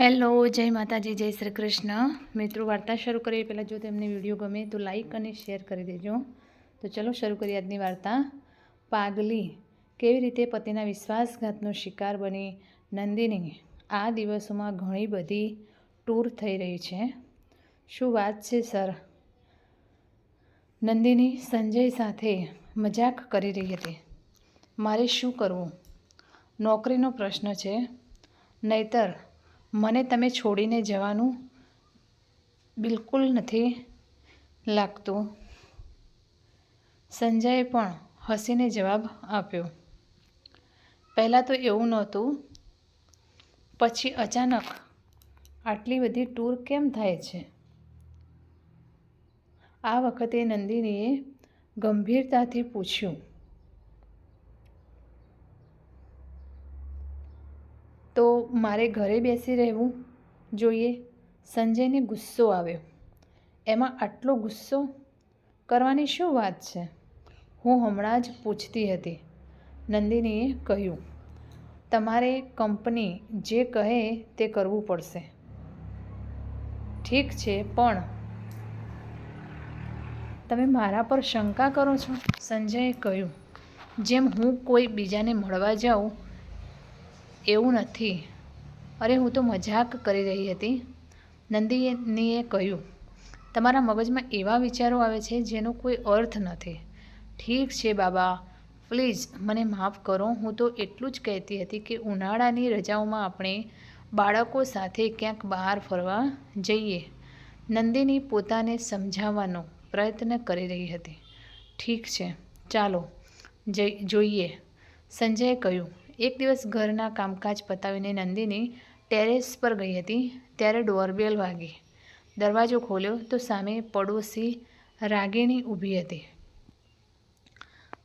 Hello, જય માતાજી, જય શ્રી કૃષ્ણ. મિત્રો વાર્તા શરૂ કરીએ પહેલાં જો તેમને વીડિયો ગમે તો લાઈક અને શેર કરી દેજો. તો ચલો શરૂ કરીએ આજની વાર્તા. પાગલી કેવી રીતે પતિના વિશ્વાસઘાતનો શિકાર બની? નંદિની, આ દિવસોમાં ઘણી બધી ટૂર થઈ રહી છે. શું વાત છે સર નંદિની સંજય સાથે મજાક કરી રહી હતી. મારે શું કરવું? નોકરીનો પ્રશ્ન છે. નહીતર મને તમે છોડીને જવાનું બિલકુલ નથી લાગતું. સંજયે પણ હસીને જવાબ આપ્યો. પહેલાં તો એવું નહોતું. પછી અચાનક આટલી બધી ટૂર કેમ થાય છે? આ વખતે નંદિનીએ ગંભીરતાથી પૂછ્યું તો મારે ઘરે બેસી રહેવું જોઈએ. સંજયને ગુસ્સો આવ્યો. એમાં આટલો ગુસ્સો? કરવાની શું વાત છે? હું હમણાં જ પૂછતી હતી. નંદિનીએ કહ્યું, તમારે કંપની જે કહે તે કરવું પડશે. ઠીક છે, પણ તમે મારા પર શંકા કરો છો? સંજયે કહ્યું, જેમ હું કોઈ બીજાને મળવા જાઉં એવું નથી. અરે, હું તો મજાક કરી રહી હતી. નંદિનીએ કહ્યું, તમારા મગજમાં એવા વિચારો આવે છે જેનો કોઈ અર્થ નથી. ઠીક છે બાબા, પ્લીઝ મને માફ કરો. હું તો એટલું જ કહેતી હતી કે ઉનાળાની રજાઓમાં આપણે બાળકો સાથે ક્યાંક બહાર ફરવા જઈએ. નંદિની પોતાને સમજાવવાનો પ્રયત્ન કરી રહી હતી. ઠીક છે, ચાલો જઈ, જોઈએ. સંજયે કહ્યું એક દિવસ ઘરના કામકાજ પતાવીને નંદિની ટેરેસ પર ગઈ હતી, ત્યારે ડોરબેલ વાગી. દરવાજો ખોલ્યો તો સામે પડોશી રાગિણી ઊભી હતી.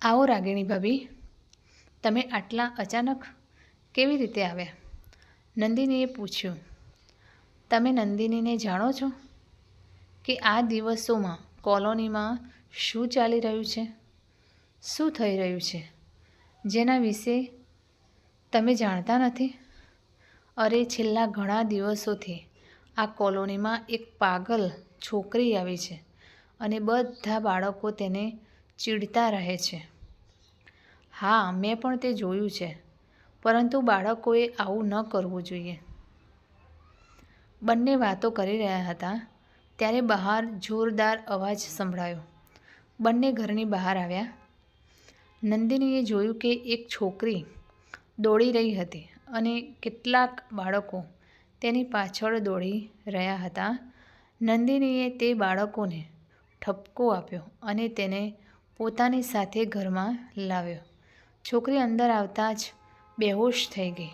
આવો રાગિણી ભાભી, તમે આટલા અચાનક કેવી રીતે આવ્યા? નંદિનીએ પૂછ્યું. તમે નંદિનીને જાણો છો કે આ દિવસોમાં કોલોનીમાં શું ચાલી રહ્યું છે? શું થઈ રહ્યું છે? જેના વિશે તમે જાણતા નથી? અરે, છેલ્લા ઘણા દિવસોથી આ કોલોનીમાં એક પાગલ છોકરી આવી છે અને બધા બાળકો તેને ચીડતા રહે છે. હા, મેં પણ તે જોયું છે, પરંતુ બાળકોએ આવું ન કરવું જોઈએ. બંને વાતો કરી રહ્યા હતા, ત્યારે બહાર જોરદાર અવાજ સંભળાયો. બંને ઘરની બહાર આવ્યા. નંદિનીએ જોયું કે એક છોકરી દોડી રહી હતી અને કેટલાક બાળકો તેની પાછળ દોડી રહ્યા હતા. નંદિનીએ તે બાળકોને ઠપકો આપ્યો અને તેને પોતાની સાથે ઘરમાં લાવ્યો. છોકરી અંદર આવતા જ બેહોશ થઈ ગઈ.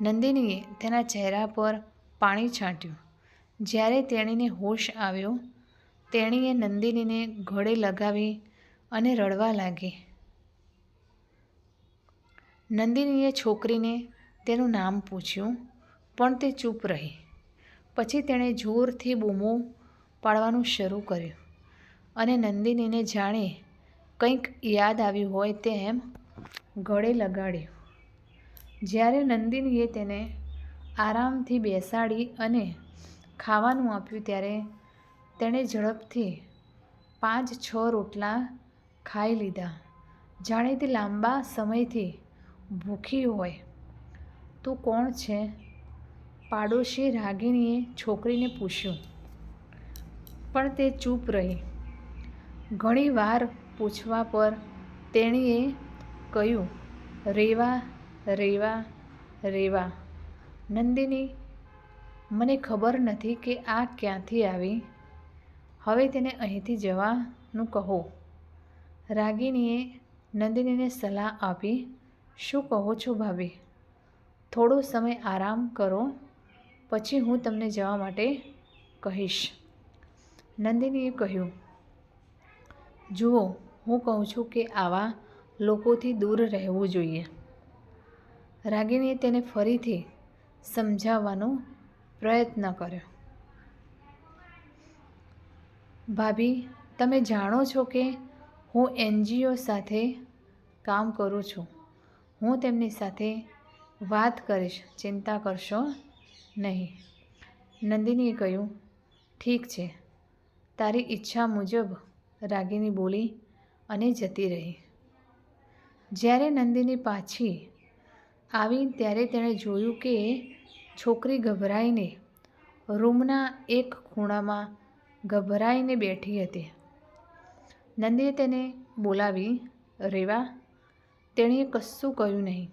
નંદિનીએ તેના ચહેરા પર પાણી છાંટ્યું. જ્યારે તેણીને હોશ આવ્યો, તેણીએ નંદિનીને ઘોડે લગાવી અને રડવા લાગી. નંદિનીએ છોકરીને તેનું નામ પૂછ્યું, પણ તે ચૂપ રહી. પછી તેણે જોરથી બૂમો પાડવાનું શરૂ કર્યું અને નંદિનીને જાણે કંઈક યાદ આવ્યું હોય તેમ ગળે લગાડ્યું. જ્યારે નંદિનીએ તેને આરામથી બેસાડી અને ખાવાનું આપ્યું ત્યારે તેણે ઝડપથી પાંચ છ રોટલા ખાઈ લીધા. જાણે તે લાંબા સમયથી ભૂખી હોય, તું કોણ છે? પાડોશી રાગિણીએ છોકરીને પૂછ્યું. પણ તે ચૂપ રહી. ઘણી વાર પૂછવા પર તેણીએ કહ્યું, રેવા રેવા રેવા. નંદિની, મને ખબર નથી કે આ ક્યાંથી આવી. હવે તેને અહીંથી જવાનું કહો. રાગિણીએ નંદિનીને સલાહ આપી શું કહો છો ભાભી? થોડો સમય આરામ કરો, પછી હું તમને જવા માટે કહીશ. નંદિનીએ કહ્યું, જુઓ, હું કહું છું કે આવા લોકોથી દૂર રહેવું જોઈએ. રાગીણીએ તેને ફરીથી સમજાવવાનો પ્રયત્ન કર્યો. ભાભી, તમે જાણો છો કે હું એનજીઓ સાથે કામ કરું છું. હું તેમની સાથે વાત કરીશ, ચિંતા કરશો નહીં. નંદિનીએ કહ્યું, ઠીક છે. તારી ઈચ્છા મુજબ રાગીની બોલી અને જતી રહી. જ્યારે નંદિની પાછી આવી ત્યારે તેણે જોયું કે છોકરી ગભરાઈને રૂમના એક ખૂણામાં ગભરાઈને બેઠી હતી. નંદીએ તેને બોલાવી, રેવા તેણીએ કશું કહ્યું નહીં.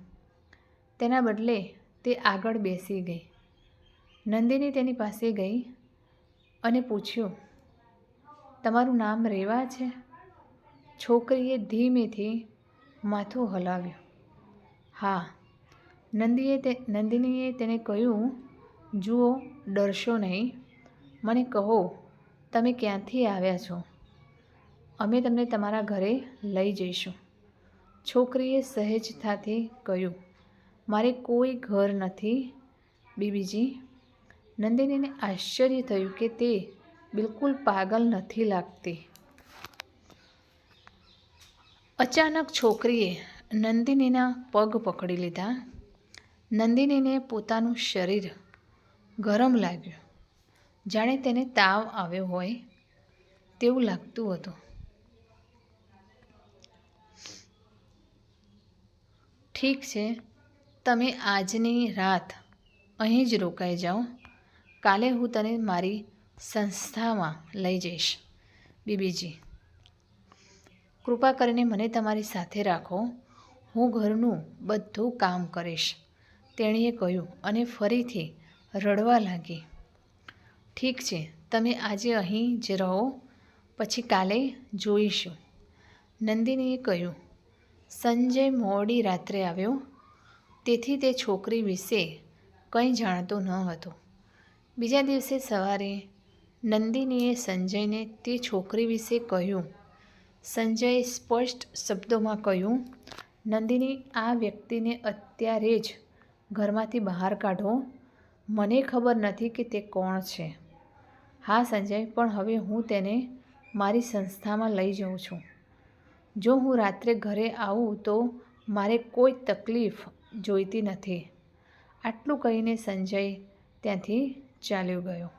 તેના બદલે તે આગળ બેસી ગઈ. નંદિની તેની પાસે ગઈ અને પૂછ્યું, તમારું નામ રેવા છે? છોકરીએ ધીમેથી માથું હલાવ્યું. હા. નંદીએ તે, નંદિનીએ તેને કહ્યું, જુઓ, ડરશો નહીં. મને કહો, તમે ક્યાંથી આવ્યા છો? અમે તમને તમારા ઘરે લઈ જઈશું. છોકરીએ સહેજતાથી કહ્યું, મારે કોઈ ઘર નથી, બીબીજી. નંદિનીને આશ્ચર્ય થયું કે તે બિલકુલ પાગલ નથી લાગતી. અચાનક છોકરીએ નંદિનીના પગ પકડી લીધા. નંદિનીને પોતાનું શરીર ગરમ લાગ્યું. જાણે તેને તાવ આવ્યો હોય તેવું લાગતું હતું. ઠીક છે. તમે આજની રાત અહીં જ રોકાઈ જાઓ. કાલે હું તને મારી સંસ્થામાં લઈ જઈશ. બીબીજી, કૃપા કરીને મને તમારી સાથે રાખો. હું ઘરનું બધું કામ કરીશ. તેણીએ કહ્યું અને ફરીથી રડવા લાગી. ઠીક છે, તમે આજે અહીં જ રહો. પછી કાલે જોઈશું. નંદિનીએ કહ્યું સંજય મોડી રાત્રે આવ્યો. તેથી તે છોકરી વિશે કંઈ જાણતો ન હતો. બીજા દિવસે સવારે નંદિનીએ સંજયને તે છોકરી વિશે કહ્યું. સંજયે સ્પષ્ટ શબ્દોમાં કહ્યું, નંદિની, આ વ્યક્તિને અત્યારે જ ઘરમાંથી બહાર કાઢો. મને ખબર નથી કે તે કોણ છે. હા સંજય, પણ હવે હું તેને મારી સંસ્થામાં લઈ જાઉં છું. જો હું રાત્રે ઘરે આવું તો મારે કોઈ તકલીફ જોઈતી નથી. આટલું કહીને સંજય ત્યાંથી ચાલ્યો ગયો.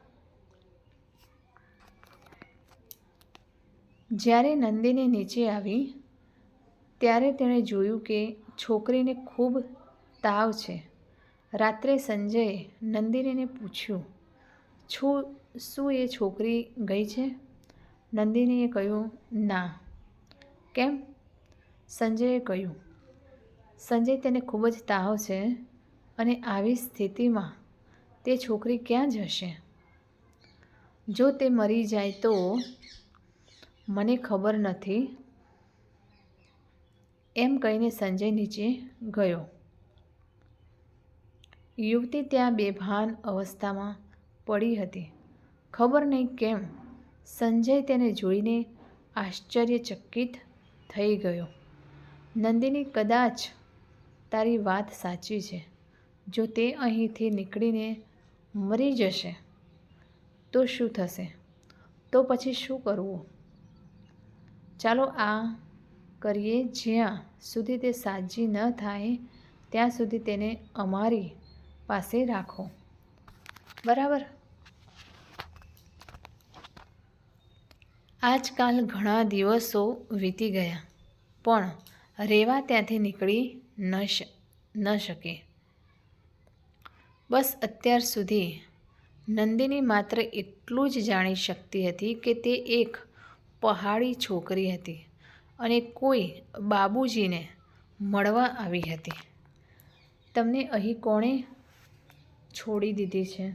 જ્યારે નંદિની નીચે આવી, ત્યારે તેણે જોયું કે છોકરીને ખૂબ તાવ છે. રાત્રે સંજયે નંદિનીને પૂછ્યું છું શું એ છોકરી ગઈ છે? નંદિનીએ કહ્યું, ના. કેમ? સંજયે કહ્યું, સંજય તેને ખૂબ જ તાવ છે અને આવી સ્થિતિમાં તે છોકરી ક્યાં જશે? જો તે મરી જાય તો મને ખબર નથી. એમ કહીને સંજય નીચે ગયો. યુવતી ત્યાં બેભાન અવસ્થામાં પડી હતી. ખબર નહીં કેમ, સંજય તેને જોઈને આશ્ચર્યચકિત થઈ ગયો. નંદિની કદાચ તારી વાત સાચી છે. જો તે અહીંથી નીકળીને મરી જશે, તો શું થશે? તો પછી શું કરવું? ચાલો આ કરીએ. જ્યાં સુધી તે સાજી ન થાય, ત્યાં સુધી તેને અમારી પાસે રાખો. બરાબર? આજકાલ ઘણા દિવસો વીતી ગયા, પણ રેવા ત્યાંથી નીકળી ન ન શકે. બસ અત્યાર સુધી નંદિની માત્ર એટલું જ જાણી શકતી હતી કે તે એક પહાડી છોકરી હતી અને કોઈ બાબુજીને મળવા આવી હતી. તમને અહીં કોણે છોડી દીધી છે?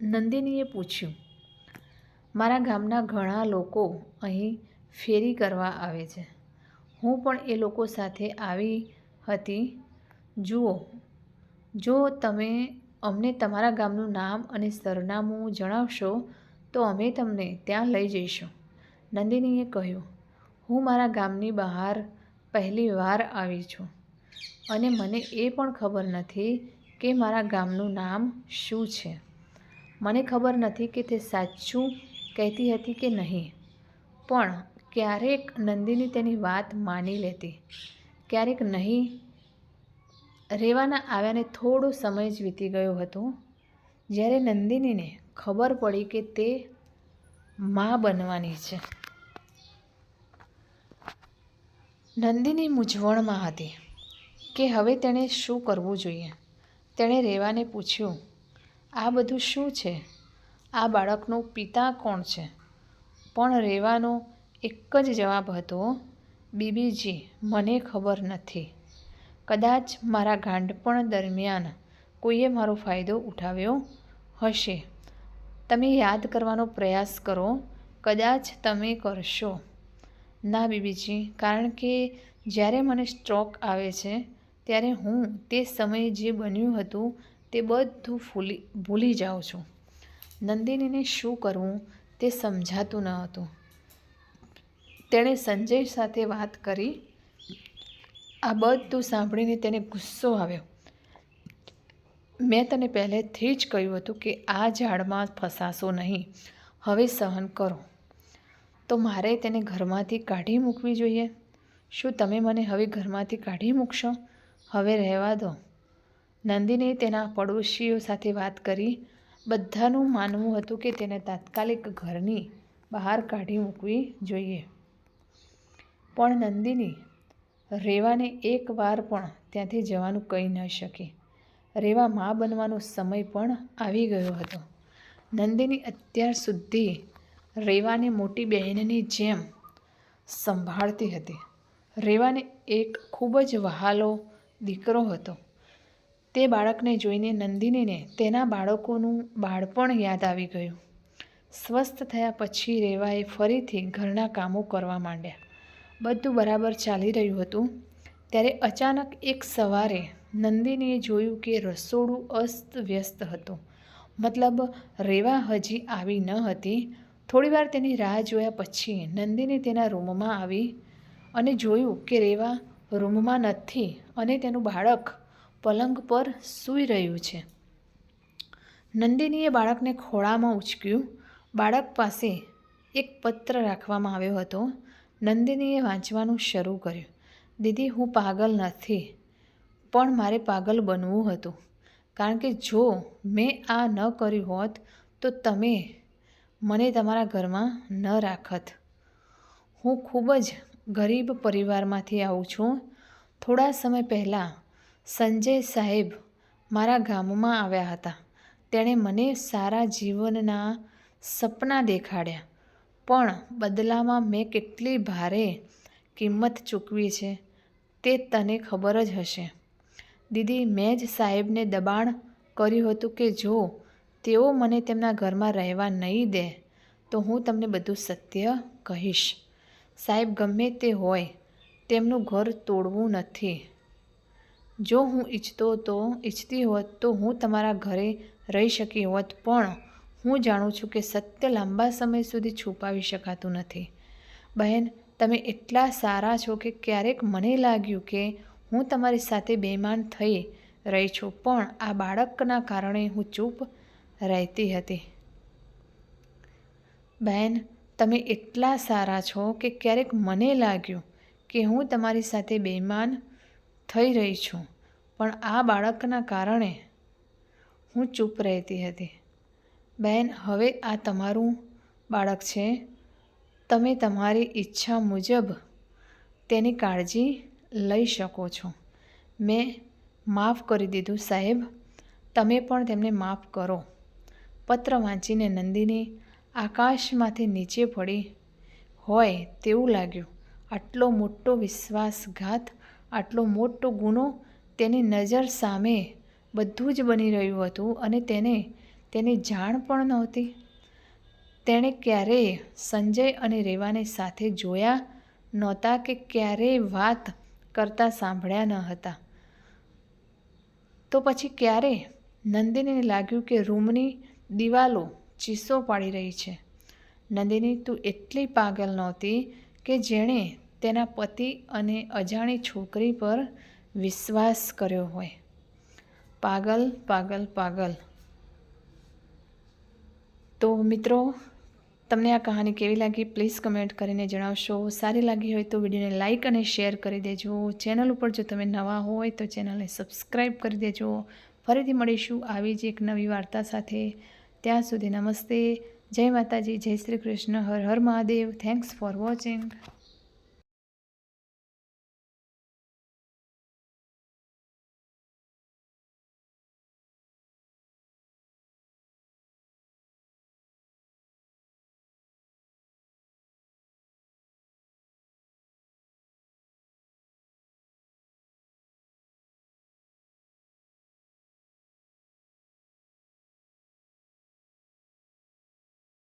નંદિનીએ પૂછ્યું. મારા ગામના ઘણા લોકો અહીં ફેરી કરવા આવે છે. હું પણ એ લોકો સાથે આવી હતી. જુઓ, જો તમે અમને તમારા ગામનું નામ અને સરનામું જણાવશો, તો અમે તમને ત્યાં લઈ જઈશું. નંદિનીએ કહ્યું, હું મારા ગામની બહાર પહેલી વાર આવી છું અને મને એ પણ ખબર નથી કે મારા ગામનું નામ શું છે. મને ખબર નથી કે તે સાચું કહેતી હતી કે નહીં. પણ ક્યારેક નંદિની તેની વાત માની લેતી. ક્યારેક નહીં. રેવાના આવ્યાને થોડો સમય જ વીતી ગયો હતો. જ્યારે નંદિનીને ખબર પડી કે તે મા બનવાની છે. નંદિની મૂંઝવણમાં હતી કે હવે તેણે શું કરવું જોઈએ? તેણે રેવાને પૂછ્યું, આ બધું શું છે? આ બાળકનો પિતા કોણ છે? પણ રેવાનો એક જ જવાબ હતો, બીબીજી, મને ખબર નથી. કદાચ મારા ગાંડપણ દરમિયાન કોઈએ મારો ફાયદો ઉઠાવ્યો હશે. તમે યાદ કરવાનો પ્રયાસ કરો, કદાચ તમે કરશો. ના, બીબીજી, કારણ કે જ્યારે મને સ્ટ્રોક આવે છે, ત્યારે હું તે સમયે જે બન્યું હતું તે બધું ફૂલી, ભૂલી જાઉં છું. નંદિનીને શું કરવું તે સમજાતું ન હતું. તેણે સંજય સાથે વાત કરી. આ બધું સાંભળીને તેને ગુસ્સો આવ્યો. મેં તને પહેલેથી જ કહ્યું હતું કે આ ઝાડમાં ફસાશો નહીં. હવે સહન કરો. તો મારે તેને ઘરમાંથી કાઢી મૂકવી જોઈએ. શું તમે મને હવે ઘરમાંથી કાઢી મૂકશો? હવે રહેવા દો. નંદિની તેના પડોશીઓ સાથે વાત કરી. બધાનું માનવું હતું કે તેને તાત્કાલિક ઘરની બહાર કાઢી મૂકવી જોઈએ. પણ નંદિની રેવાને એક વાર પણ ત્યાંથી જવાનું કહી ન શકી. રેવા મા બનવાનો સમય પણ આવી ગયો હતો. નંદિની અત્યાર સુધી રેવાને મોટી બહેનની જેમ સંભાળતી હતી. રેવાને એક ખૂબ જ વહાલો દીકરો હતો. તે બાળકને જોઈને નંદિનીને તેના બાળકોનું બાળપણ યાદ આવી ગયું. સ્વસ્થ થયા પછી રેવાએ ફરીથી ઘરના કામો કરવા માંડ્યા. બધું બરાબર ચાલી રહ્યું હતું. ત્યારે અચાનક એક સવારે નંદિનીએ જોયું કે રસોડું અસ્ત વ્યસ્ત હતું. મતલબ રેવા હજી આવી ન હતી. થોડીવાર તેની રાહ જોયા પછી નંદિની તેના રૂમમાં આવી અને જોયું કે રેવા રૂમમાં નથી અને તેનું બાળક પલંગ પર સૂઈ રહ્યું છે. નંદિનીએ બાળકને ખોળામાં ઉચક્યું. બાળક પાસે એક પત્ર રાખવામાં આવ્યો હતો. નંદિનીએ વાંચવાનું શરૂ કર્યું. દીદી, હું પાગલ નથી, પણ મારે પાગલ બનવું હતું. કારણ કે જો મેં આ ન કર્યું હોત, તો તમે મને તમારા ઘરમાં ન રાખત. હું ખૂબ જ ગરીબ પરિવારમાંથી આવું છું. થોડા સમય પહેલાં સંજય સાહેબ મારા ગામમાં આવ્યા હતા. તેણે મને સારા જીવનના સપના દેખાડ્યા. પણ બદલામાં મેં કેટલી ભારે કિંમત ચૂકવી છે તે તને ખબર જ હશે. દીદી, મેં જ સાહેબને દબાણ કર્યું હતું કે જો તેઓ મને તેમના ઘરમાં રહેવા નહીં દે, તો હું તમને બધું સત્ય કહીશ. સાહેબ, ગમે તે હોય, તેમનું ઘર તોડવું નથી. જો હું ઈચ્છતો તો, ઈચ્છતી હોત તો હું તમારા ઘરે રહી શકી હોત, પણ હું જાણું છું કે સત્ય લાંબા સમય સુધી છુપાવી શકાતું નથી. બહેન, તમે એટલા સારા છો કે ક્યારેક મને લાગ્યું કે હું તમારી સાથે બેમાન થઈ રહી છું, પણ આ બાળકના કારણે હું ચૂપ રહેતી હતી. બહેન, તમે એટલા સારા છો કે ક્યારેક મને લાગ્યું કે હું તમારી સાથે બેમાન થઈ રહી છું. પણ આ બાળકના કારણે હું ચૂપ રહેતી હતી. બહેન હવે આ તમારું બાળક છે. તમે તમારી ઈચ્છા મુજબ તેની કાળજી લઈ શકો છો. મેં માફ કરી દીધું, સાહેબ. તમે પણ તેમને માફ કરો. પત્ર વાંચીને નંદિની આકાશમાંથી નીચે પડી. હોય, તેવું લાગ્યું. આટલો મોટો વિશ્વાસઘાત આટલો મોટો ગુનો તેની નજર સામે બધું જ બની રહ્યું હતું અને તેને તેની જાણ પણ નહોતી. તેણે ક્યારેય સંજય અને રેવાને સાથે જોયા નહોતા કે ક્યારેય વાત કરતા સાંભળ્યા ન હતા. તો પછી ક્યારે? નંદિનીને લાગ્યું કે રૂમની દિવાલો ચીસો પાડી રહી છે. નંદિની તું એટલી પાગલ નહોતી કે જેણે તેના પતિ અને અજાણી છોકરી પર વિશ્વાસ કર્યો હોય. પાગલ પાગલ પાગલ. તો મિત્રો, તમને આ કહાની કેવી લાગી? પ્લીઝ કમેન્ટ કરીને જણાવશો. સારી લાગી હોય તો વિડીયોને લાઇક અને શેર કરી દેજો. ચેનલ ઉપર જો તમે નવા હોય તો ચેનલને સબસ્ક્રાઈબ કરી દેજો. ફરીથી મળીશું આવી જ એક નવી વાર્તા સાથે. ત્યાં સુધી નમસ્તે. જય માતાજી, જય Shri Krishna. Har Har Mahadev. Thanks for watching